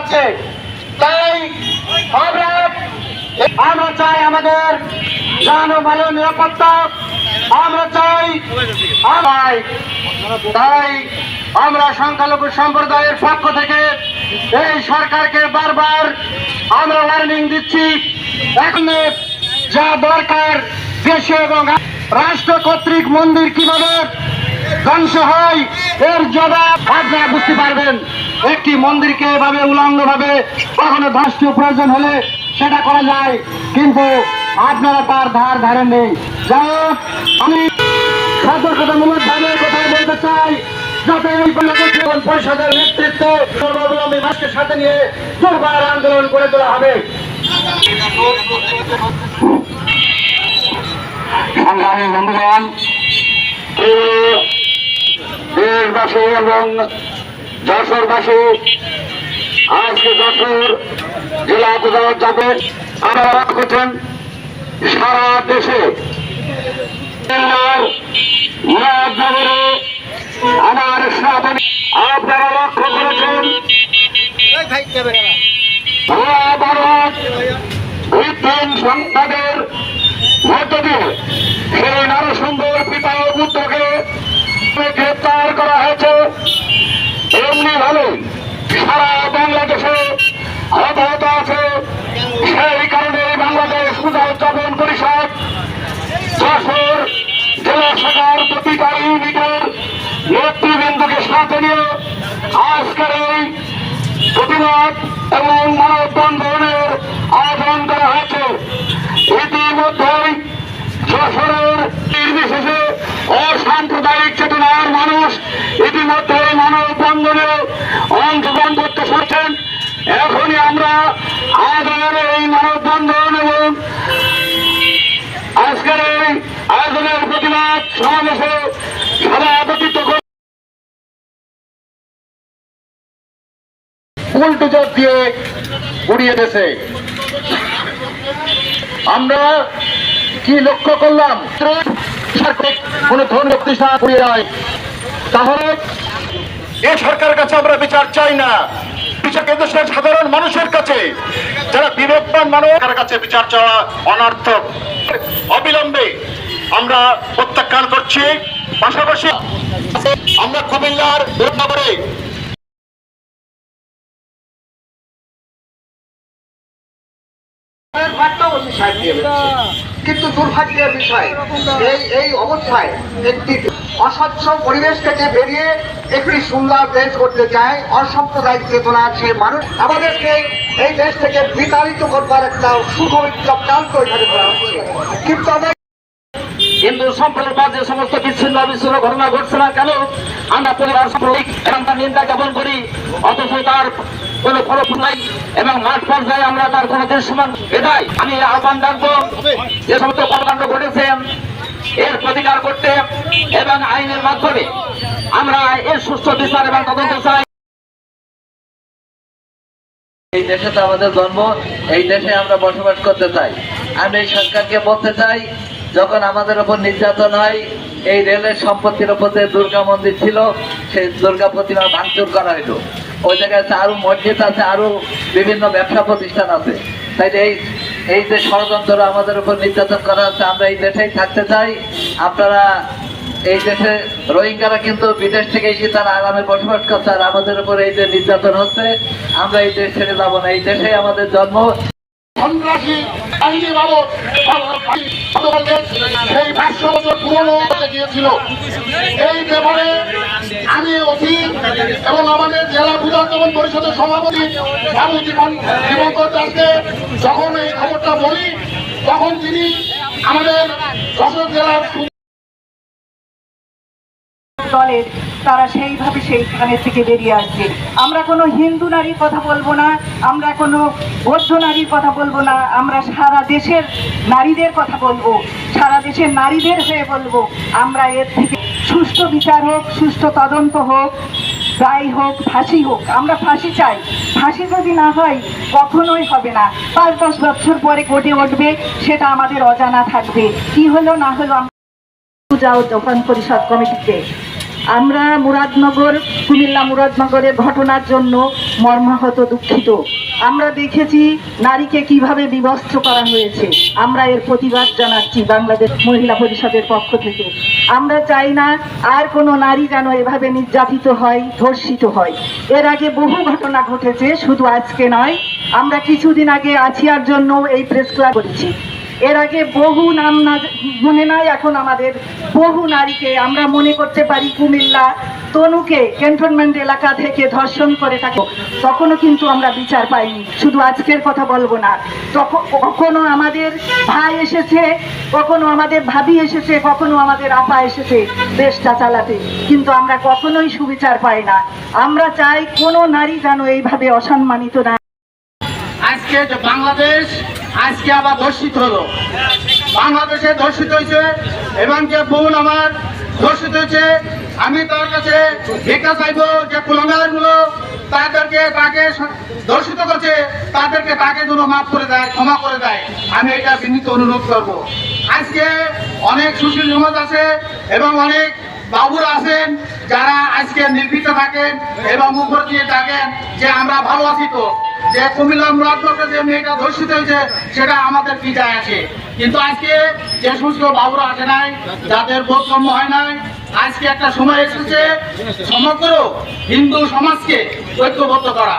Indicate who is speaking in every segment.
Speaker 1: যাচ্ছে তাই আমরা চাই আমাদের জান ও মালের নিরাপত্তা। আমরা চাই তাই আমরা সংখ্যালঘু সম্প্রদায়ের পক্ষ থেকে এই সরকারকে বারবার আমরা ওয়ার্নিং দিচ্ছি। এখন যা দরকার দেশে এবং রাষ্ট্র কর্তৃক মন্দির কীভাবে ধ্বংস হয়, এর জবাব আপনারা বুঝতে পারবেন। একটি মন্দিরকে এভাবে উলঙ্গ ভাবে কখনো ধ্বংস প্রয়োজন হলে সেটা করা যায়। কিন্তু আপনারা তার ধার ধারেন নেই যাই হোক, আমি সতর্কতামূলক কথা বলতে চাই পরিষদের নেতৃত্বে সাথে নিয়ে আন্দোলন করে তোলা হবে। দেশবাসী এবং যশোরবাসী আজকে যশোর জেলা আদালত যাবে। আপনারা করছেন সারা দেশে আমার সাধনে আপনারা লক্ষ্য করেছেন ভিত্তিহীন সংসদের মধ্য দিয়ে সেই নরসুন্দর পিতা ও পুত্রকে গ্রেপ্তার করা হয়েছে। সারা বাংলাদেশে হতাহত আছে। সেই কারণে বাংলাদেশ পূজা উদযাপন পরিষদ যশোর জেলা শাখার প্রতিটা ইউনিটের নেতৃবৃন্দকে সাথে নিয়ে আজকের এই প্রতিবাদ এবং মানববন্ধনের আহ্বান করা হয়েছে। ইতিমধ্যেই যশোরের নির্বিশেষে অসাম্প্রদায়িক চেতনার মানুষ ইতিমধ্যে অংশগ্রহণ করতে সরছেন এখনই আমরা এই এবং আজকের এই আয়োজনের প্রতিবাদ সমাবেশে উল্টো দিয়ে উড়িয়ে দিয়েছে আমরা কি লক্ষ্য করলাম? কোন ধরনের প্রতিষ্ঠান উড়িয়ে দেয়। তাহলে এই সরকারের কাছে আমরা বিচার চাই না। বিচার দেশের সাধারণ মানুষের কাছে। যারা বিবেকবান মানুষের কাছে বিচার চাওয়া অনর্থক। অবিলম্বে আমরা প্রত্যাখ্যান করছি। পাশাপাশি আমরা কুমিল্লার দুর্গাপুরে
Speaker 2: কিন্তু দুর্ভাগ্যের বিষয়, এই এই অবস্থায় একটি অস্বচ্ছ পরিবেশ থেকে বেরিয়ে একটি সুন্দর দেশ করতে চায়, অসাম্প্রদায়িক চেতনা আছে মানুষ। আমাদেরকে এই দেশ থেকে বিতাড়িত করবার একটা সুগমিত চক্রান্ত এখানে করা হচ্ছে। কিন্তু আমরা
Speaker 1: হিন্দু সম্প্রদায় যে সমস্ত বিচ্ছিন্ন বিচ্ছিন্ন ঘটনা ঘটছে না কেন? আমরা পরিবার সাম্প্রদায়িক নিন্দা জ্ঞাপন করি, অথচ তার কোন ফলপ্রদ নাই এবং মাঠ পর্যায়ে আমরা তার কোন দৃশ্যমান এটাই আমি আহ্বান জানব যে সমস্ত কর্মকাণ্ড ঘটেছে এর প্রতিকার করতে এবং আইনের মাধ্যমে আমরা এর সুস্থ বিচার এবং তদন্ত চাই।
Speaker 3: এই দেশে তো আমাদের জন্ম, এই দেশে আমরা বসবাস করতে চাই। আমি এই সরকারকে বলতে চাই, যখন আমাদের উপর নির্যাতন হয়, এই রেলের সম্পত্তির উপর যে দুর্গা মন্দির ছিল, সেই দুর্গা প্রতিমা ভাঙচুর করা হইল। ওই জায়গায় আছে, আরও মসজিদ আছে, আরও বিভিন্ন ব্যবসা প্রতিষ্ঠান আছে। তাই এই এই যে ষড়যন্ত্র আমাদের উপর নির্যাতন করা হচ্ছে আমরা এই দেশেই থাকতে চাই। আপনারা এই দেশে রোহিঙ্গারা কিন্তু বিদেশ থেকে এসে তারা আরামে বসবাস করছে, আর আমাদের উপর এই যে নির্যাতন হচ্ছে, আমরা এই দেশ ছেড়ে যাব না, এই দেশে আমাদের জন্ম।
Speaker 1: সন্ত্রাসী বাবদ সেই পাঁচশো বছর পুরনো হতে গিয়েছিল। এই আমি অতি এবং আমাদের জেলা পূজাতমন পরিষদের সভাপতি জীবন জীবনকর দাসকে যখন এই খবরটা তখন তিনি আমাদের যশোর জেলার
Speaker 4: দলের, তারা সেইভাবে সেইখানে থেকে বেরিয়ে আসছে। আমরা কোনো হিন্দু নারীর কথা বলব না, আমরা কোনো বৌদ্ধ নারীর কথা বলব না, আমরা সারা দেশের নারীদের কথা বলব, সারা দেশের নারীদের হয়ে বলব, আমরা এর থেকে সুষ্ঠু বিচার হোক, সুষ্ঠু তদন্ত হোক, যাই হোক, ফাঁসি হোক, আমরা ফাঁসি চাই। ফাঁসি যদি না হয়, কখনোই হবে না। পাঁচ দশ বছর পরে কোর্টে উঠবে, সেটা আমাদের অজানা থাকবে। কি হলো না হলো পূজা উদযাপন পরিষদ কমিটিতে। আমরা মুরাদনগর, কুমিল্লা মুরাদনগরের ঘটনার জন্য মর্মাহত, দুঃখিত। আমরা দেখেছি নারীকে কীভাবে বিবস্ত্র করা হয়েছে। আমরা এর প্রতিবাদ জানাচ্ছি বাংলাদেশ মহিলা পরিষদের পক্ষ থেকে। আমরা চাই না আর কোনো নারী যেন এভাবে নির্যাতিত হয়, ধর্ষিত হয়। এর আগে বহু ঘটনা ঘটেছে, শুধু আজকে নয়। আমরা কিছুদিন আগে আছিয়ার জন্য এই প্রেস ক্লাব করেছি। এর আগে বহু নাম না মনে নাই, এখন আমাদের বহু নারীকে আমরা মনে করতে পারি কুমিল্লা তনুকে ক্যান্টনমেন্ট এলাকা থেকে ধর্ষণ করে তাকে। তখনও কিন্তু আমরা বিচার পাইনি, শুধু আজকের কথা বলব না। তখন কখনো আমাদের ভাই এসেছে, কখনো আমাদের ভাবি এসেছে, কখনো আমাদের আপা এসেছে দেশটা চালাতে। কিন্তু আমরা কখনোই সুবিচার পাই না। আমরা চাই কোনো নারী যেন এইভাবে অসম্মানিত না
Speaker 5: আজকে বাংলাদেশ আজকে আবার ধর্ষিত হলো। বাংলাদেশে ধর্ষিত হয়েছে, এবং যে বোন আমার ধর্ষিত হয়েছে, আমি তার কাছে ভিক্ষা চাইব যে কুলঙ্গারগুলো তাদেরকে তাকে ধর্ষিত করছে, তাদেরকে তাকে যেন মাফ করে দেয়, ক্ষমা করে দেয়। আমি এটা বিনীত অনুরোধ করব। আজকে অনেক সুশীল সমাজ আছে, এবং অনেক বাবুরা আছেন, যারা আজকে নির্ভীত থাকেন, এবং উপর দিয়ে থাকেন যে আমরা ভালো আছি তো। যে কুমিল্লা মুরাদনগরে যে মেয়েটা ধর্ষিত হয়েছে, সেটা আমাদের যায় আছে। কিন্তু আজকে যে সমস্ত বাবুরা আসে নাই, যাদের বোধগম্য হয় নাই, আজকে একটা সময় এসেছে, সমগ্র হিন্দু সমাজকে ঐক্যবদ্ধ করা।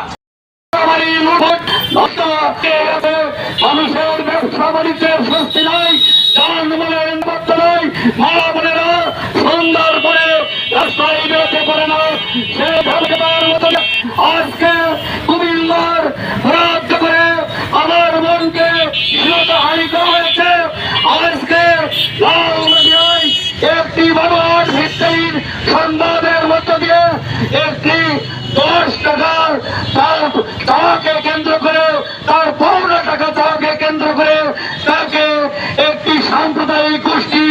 Speaker 5: আজকে একটি বাবার ভিত্তির সংবাদের মধ্য দিয়ে একটি দশ টাকার তার টাকাকে কেন্দ্র করে, তার পৌনে টাকা টাকাকে কেন্দ্র করে তাকে একটি সাম্প্রদায়িক গোষ্ঠী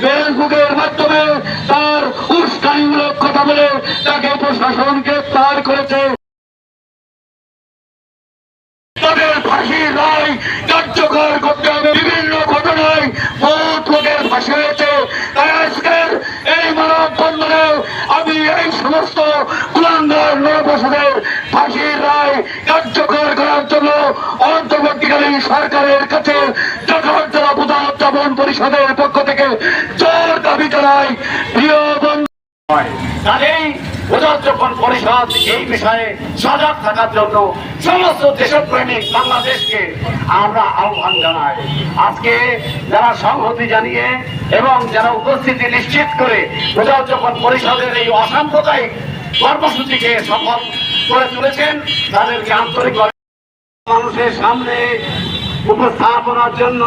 Speaker 5: ফেসবুকের মাধ্যমে তার উস্কানিমূলক কথা বলে তাকে প্রশাসনকে তার করেছে। তাদের ফাঁসির রায় কার্যকর করতে কুলাঙ্গার ফাঁসির রায় কার্যকর করার জন্য অন্তর্বর্তীকালীন সরকারের কাছে উদযাপন পরিষদের পক্ষ থেকে জোর দাবি জানাই প্রিয় বন্ধু। প্রজাতপন পরিষদ এই বিষয়ে সজাগ থাকার জন্য সমস্ত দেশপ্রেমিক বাংলাদেশকে আমরা আহ্বান জানাই। আজকে যারা সংহতি জানিয়ে এবং যারা উপস্থিতি নিশ্চিত করে প্রজাতপন পরিষদের এই অসাম্প্রদায়িক কর্মসূচিকে সফল করে তুলেছেন। তাদেরকে আন্তরিক মানুষের সামনে উপস্থাপনার জন্য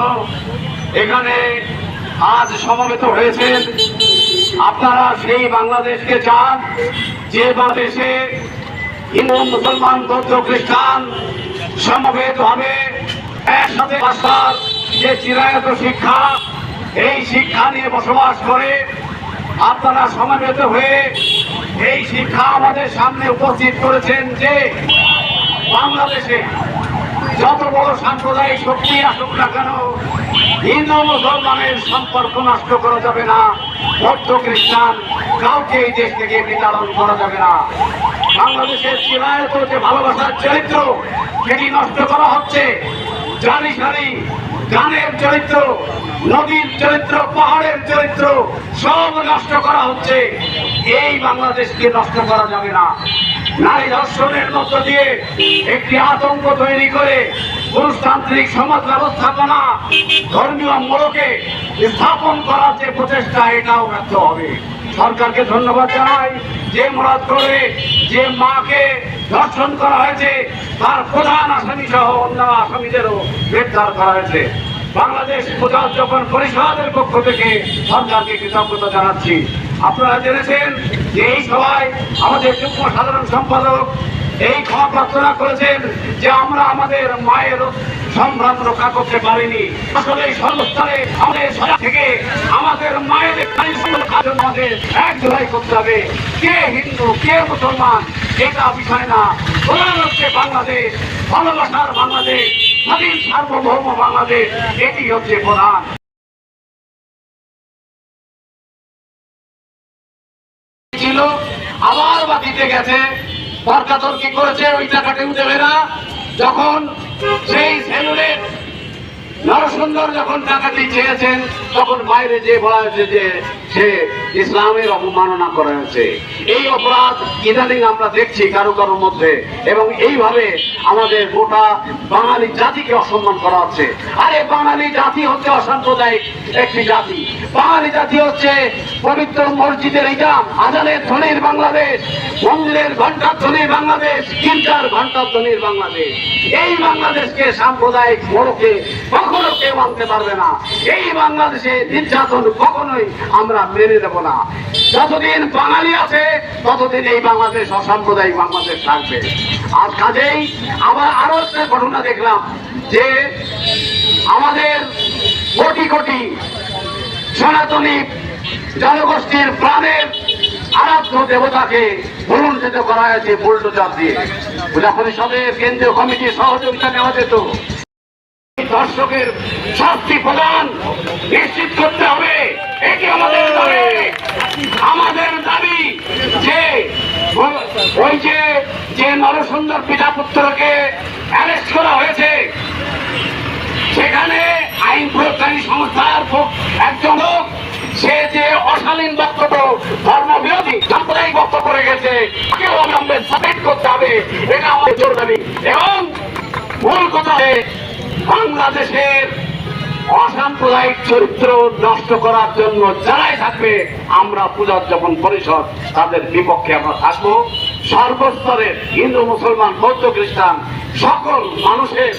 Speaker 5: এখানে আজ সমবেত হয়েছেন। আপনারা সেই বাংলাদেশকে চান, যে বাংলাদেশে হিন্দু, মুসলমান, বৌদ্ধ, খ্রিস্টান সমবেত হবে। একসাথে বাসার যে চিরায়ত শিক্ষা, এই শিক্ষা নিয়ে বসবাস করে আপনারা সমবেত হয়ে এই শিক্ষা আমাদের সামনে উপস্থিত করেছেন যে বাংলাদেশে যত বড় সাম্প্রদায়িক শক্তি আসুক না কেন, হিন্দু মুসলমানের সম্পর্ক নষ্ট করা যাবে না, বৌদ্ধ, খ্রিস্টান, কাউকে এই দেশ থেকে বিতাড়ন করা যাবে না। বাংলাদেশের চিরায়ত যে ভালোবাসার চরিত্র, সেটি নষ্ট করা হচ্ছে। জানি সারি গানের চরিত্র, নদীর চরিত্র, পাহাড়ের চরিত্র, সব নষ্ট করা হচ্ছে। এই বাংলাদেশকে নষ্ট করা যাবে না। নারী ধর্ষণের মধ্য দিয়ে একটি আতঙ্ক তৈরি করে পুরুষতান্ত্রিক সমাজ ব্যবস্থাপনা, ধর্মীয় মোড়কে স্থাপন করার যে প্রচেষ্টা, এটাও ব্যর্থ হবে। সরকারকে ধন্যবাদ জানাই। যে মোরাদ করে, যে মাকে ধর্ষণ করা হয়েছে, তার প্রধান আসামি সহ অন্য আসামিদেরও গ্রেপ্তার করা হয়েছে। বাংলাদেশ যখন পরিষদের পক্ষ থেকে সরকারকে কৃতজ্ঞতা জানাচ্ছি। আপনারা জেনেছেন যে এই সভায় আমাদের যুগ্ম সাধারণ সম্পাদক এই ক্ষমা প্রার্থনা করেছেন যে আমরা আমাদের মায়ের সম্ভ্রান্ত রক্ষা করতে পারেনি। আসলে সর্বস্তরে আমাদের সজাগ থেকে আমাদের মায়েদের আমাদের এক জোড়াই করতে হবে। কে হিন্দু, কে মুসলমান, এটা বিষয় না। হচ্ছে বাংলাদেশ, ভালোবাসার বাংলাদেশ, স্বাধীন সার্বভৌম বাংলাদেশ, এটি হচ্ছে প্রধান। ছিল, আবার বা দিতে গেছে। তর্কাতর্কি করেছে? ওই টাকাটা দেবে না যখন সেই সেলুনের নরসুন্দর যখন টাকাটি চেয়েছেন, তখন বাইরে যে বলা হয়েছে যে সে ইসলামের অবমাননা করা হয়েছে এই অপরাধ ইদানিং আমরা দেখছি কারও কারোর মধ্যে এবং এইভাবে আমাদের গোটা বাঙালি জাতিকে অসম্মান করা হচ্ছে। আরে, বাঙালি জাতি হচ্ছে অসাম্প্রদায়িক একটি জাতি। বাঙালি জাতি হচ্ছে পবিত্র মসজিদের ইজাম, আজানের ধ্বনির বাংলাদেশ, মন্দিরের ঘণ্টার ধ্বনির বাংলাদেশ গির্জার ঘণ্টার ধ্বনির বাংলাদেশ। এই বাংলাদেশকে সাম্প্রদায়িক মোড়কে কখনো কেউ মানতে পারবে না। এই বাংলাদেশে নির্যাতন কখনোই আমরা মেনে নেব না। যতদিন বাঙালি আছে, ততদিন এই বাংলাদেশ অসাম্প্রদায়িক বাংলাদেশ থাকবে। আর কাজেই আবার আরও একটা ঘটনা দেখলাম যে আমাদের কোটি কোটি সনাতনী জনগোষ্ঠীর প্রাণের আরাধ্য দেবতাকে ভুলুণ্ঠিত করা হয়েছে বুলডোজার দিয়ে। পূজা পরিষদের কেন্দ্রীয় কমিটির সহযোগিতা নেওয়া যেত। দর্শকের শাস্তি প্রদান নিশ্চিত করতে হবে। এটি আমাদের দাবি। আমাদের দাবি যে, ওই যে যে নরসুন্দর পিতা পুত্রকে অ্যারেস্ট করা হয়েছে, সেখানে আইন প্রয়োগকারী সংস্থার একজন লোক, সে যে অশালীন বক্তব্য, ধর্মবিরোধী, সাম্প্রদায়িক বক্তব্য গেছে তাকেও অবিলম্বে সাবমিট করতে হবে। এটা আমাদের জোর দাবি। এবং মূল কথা বাংলাদেশের অসাম্প্রদায়িক চরিত্র নষ্ট করার জন্য যারাই থাকবে, আমরা পূজার্যপন পরিষদ, তাদের বিপক্ষে আমরা থাকব। সর্বস্তরের হিন্দু, মুসলমান, বৌদ্ধ, খ্রিস্টান, সকল মানুষের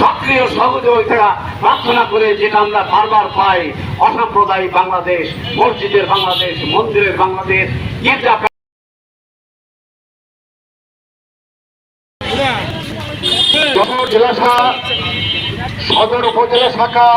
Speaker 5: সক্রিয় সহযোগিতা প্রার্থনা করে যেটা আমরা বারবার পাই, অসাম্প্রদায়িক বাংলাদেশ, মসজিদের বাংলাদেশ, মন্দিরের বাংলাদেশ, গির্জা
Speaker 2: জেলা সদর উপজেলা শাখা